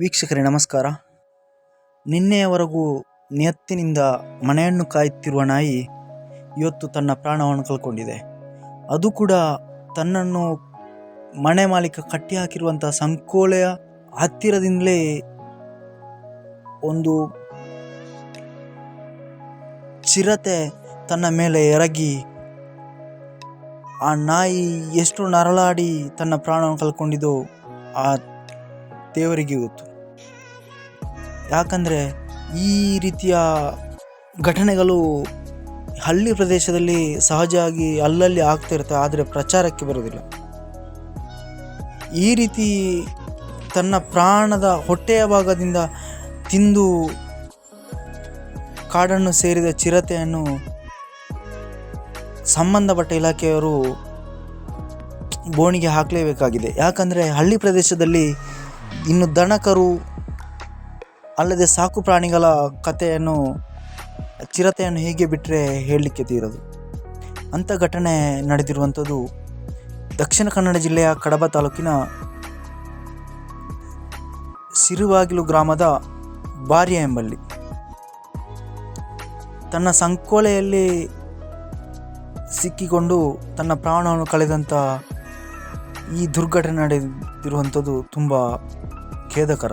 ವೀಕ್ಷಕರೇ, ನಮಸ್ಕಾರ. ನಿನ್ನೆಯವರೆಗೂ ನಿಯತ್ತಿನಿಂದ ಮನೆಯನ್ನು ಕಾಯುತ್ತಿರುವ ನಾಯಿ ಇವತ್ತು ತನ್ನ ಪ್ರಾಣವನ್ನು ಕಳ್ಕೊಂಡಿದೆ. ಅದು ಕೂಡ ತನ್ನನ್ನು ಮನೆ ಮಾಲೀಕ ಕಟ್ಟಿ ಹಾಕಿರುವಂಥ ಸಂಕೋಲೆಯ ಹತ್ತಿರದಿಂದಲೇ ಒಂದು ಚಿರತೆ ತನ್ನ ಮೇಲೆ ಎರಗಿ ಆ ನಾಯಿ ಎಷ್ಟು ನರಳಾಡಿ ತನ್ನ ಪ್ರಾಣವನ್ನು ಕಳ್ಕೊಂಡಿದ್ದೋ ಆ ದೇವರಿಗೆ ಗೊತ್ತು. ಯಾಕಂದರೆ ಈ ರೀತಿಯ ಘಟನೆಗಳು ಹಳ್ಳಿ ಪ್ರದೇಶದಲ್ಲಿ ಸಹಜವಾಗಿ ಅಲ್ಲಲ್ಲಿ ಆಗ್ತಾ ಇರುತ್ತೆ, ಆದರೆ ಪ್ರಚಾರಕ್ಕೆ ಬರೋದಿಲ್ಲ ಈ ರೀತಿ ತನ್ನ ಪ್ರಾಣದ ಹೊಟ್ಟೆಯ ಭಾಗದಿಂದ ತಿಂದು ಕಾಡನ್ನು ಸೇರಿದ ಚಿರತೆಯನ್ನು ಸಂಬಂಧಪಟ್ಟ ಇಲಾಖೆಯವರು ಬೋಣಿಗೆ ಹಾಕಲೇಬೇಕಾಗಿದೆ. ಯಾಕಂದರೆ ಹಳ್ಳಿ ಪ್ರದೇಶದಲ್ಲಿ ಇನ್ನು ದನಕರು ಅಲ್ಲದೆ ಸಾಕು ಪ್ರಾಣಿಗಳ ಕಥೆಯನ್ನು ಚಿರತೆಯನ್ನು ಹೇಗೆ ಬಿಟ್ಟರೆ ಹೇಳಲಿಕ್ಕೆ ತೀರದು. ಅಂಥ ಘಟನೆ ನಡೆದಿರುವಂಥದ್ದು ದಕ್ಷಿಣ ಕನ್ನಡ ಜಿಲ್ಲೆಯ ಕಡಬ ತಾಲೂಕಿನ ಸಿರುವಾಗಿಲು ಗ್ರಾಮದ ಬಾರ್ಯ ಎಂಬಲ್ಲಿ. ತನ್ನ ಸಂಕೋಲೆಯಲ್ಲಿ ಸಿಕ್ಕಿಕೊಂಡು ತನ್ನ ಪ್ರಾಣವನ್ನು ಕಳೆದಂಥ ಈ ದುರ್ಘಟನೆ ನಡೆದಿರುವಂಥದ್ದು ತುಂಬ ಖೇದಕರ.